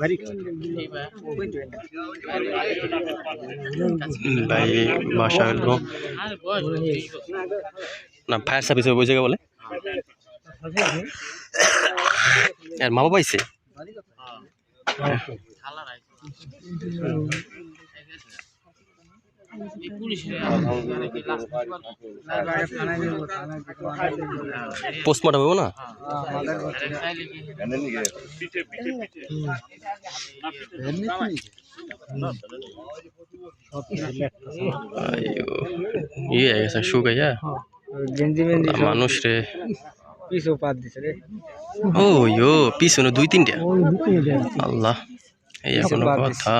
ভারী ভাই বাসা না ফায়ার সার্ভিস ওই জায়গায় বলে। আর পোস্টমর্টম হবে না? ইয়ে হয়ে গেছে শুকাইয়া মানুষ রে। পিছু পাত দিছে রে। ও ইয়ো পিছনে দুই তিনটা। আল্লাহ এই কোনো কথা।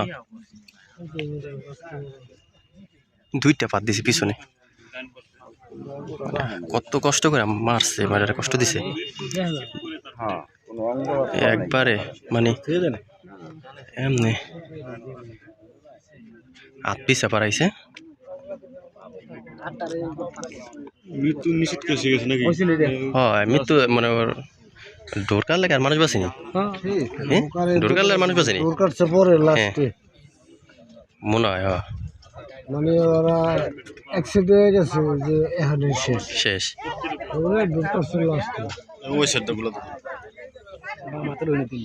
দুইটা পাত দিছে পিছনে। কত কষ্ট করে মারছে মানে কষ্ট দিছে। একবারে মানে এমনি। হাত পিছা পারাইছে। মৃত্যু নিশ্চিত করে গেছে নাকি? হইছিল হয় মৃত্যু মানে ঢোরকার লাগে আর মানুষ বাঁচেনি হ্যাঁ ঢোরকার লাগে মানুষ বাঁচেনি পরে লাস্টে মনে হয় হ্যাঁ। মানে ওরা অ্যাক্সিডেন্ট হয়ে গেছে যে এখানে শেষ। শেষ। ওরা দুটো চলে আসতো ওই সেটটা গুলো মাত্র হইনি তিন